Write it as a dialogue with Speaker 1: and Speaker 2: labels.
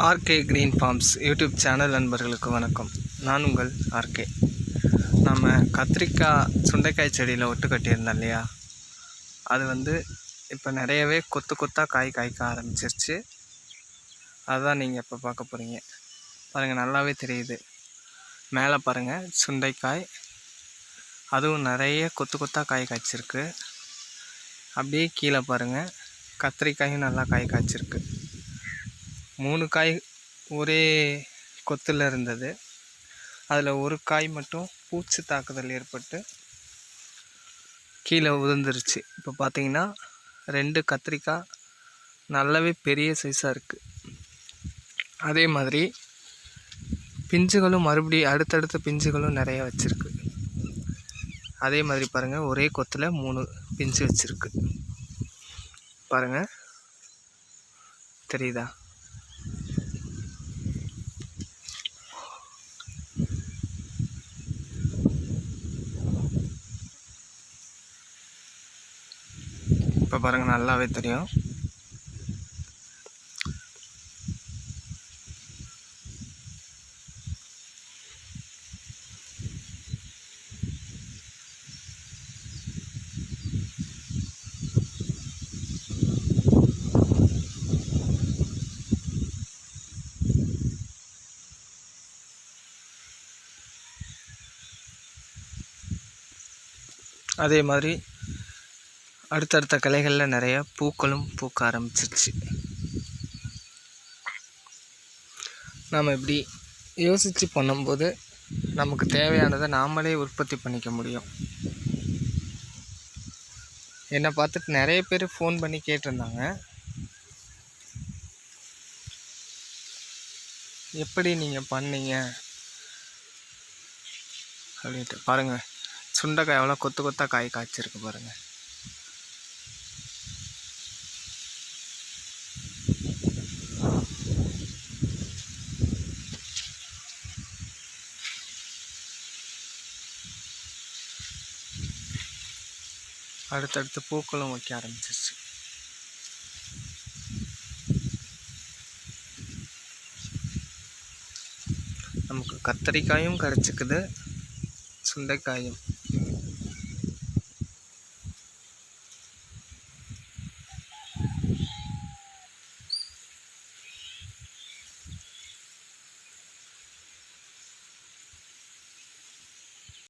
Speaker 1: RK green farms YouTube channel நண்பர்களுக்கு வணக்கம். நான் உங்கள் ஆர்கே நம்ம கத்திரிக்காய் சுண்டைக்காய் செடியில் ஒட்டு கட்டியிருந்தோம் இல்லையா? அது வந்து இப்போ நிறையவே கொத்து கொத்தாக காய் காய்க்க ஆரம்பிச்சிருச்சு. அதுதான் நீங்கள் இப்போ பார்க்க போகிறீங்க பாருங்கள் நல்லாவே தெரியுது. மேலே பாருங்கள் சுண்டைக்காய். அதுவும் நிறைய கொத்து கொத்தாக காய் காய்ச்சிருக்கு. அப்படியே கீழே பாருங்கள் கத்திரிக்காயும் நல்லா காய் காய்ச்சிருக்கு. மூணு காய் ஒரே கொத்தில் இருந்தது. அதில் ஒரு காய் மட்டும் பூச்சி தாக்குதல் ஏற்பட்டு கீழே உதிர்ந்துருச்சு. இப்போ பார்த்தீங்கன்னா ரெண்டு கத்திரிக்காய் நல்லாவே பெரிய சைஸாக இருக்குது அதே மாதிரி பிஞ்சுகளும் மறுபடியும் அடுத்தடுத்த பிஞ்சுகளும் நிறைய வச்சுருக்கு. அதே மாதிரி பாருங்கள் ஒரே கொத்தில் மூணு பிஞ்சு வச்சுருக்கு. பாருங்கள் தெரியுதா? இப்போ பாருங்கள் நல்லாவே தெரியும். அதே மாதிரி அடுத்தடுத்த கலைகளில் நிறைய பூக்களும் பூக்க ஆரம்பிச்சிருச்சு. நாம் இப்படி யோசித்து பண்ணும்போது நமக்கு தேவையானதை நாமளே உற்பத்தி பண்ணிக்க முடியும். என்னை பார்த்துட்டு நிறைய பேர் ஃபோன் பண்ணி கேட்டிருந்தாங்க. எப்படி நீங்கள் பண்ணீங்க? அப்படின்ட்டு பாருங்கள் சுண்டைக்காய் எவ்வளோ கொத்து கொத்தாக காய் காய்ச்சிருக்கு பாருங்கள் அடுத்தடுத்து பூக்களும் வைக்க ஆரம்பிச்சிருச்சு. நமக்கு கத்தரிக்காயும் கிடச்சிக்குது சுண்டைக்காயும்.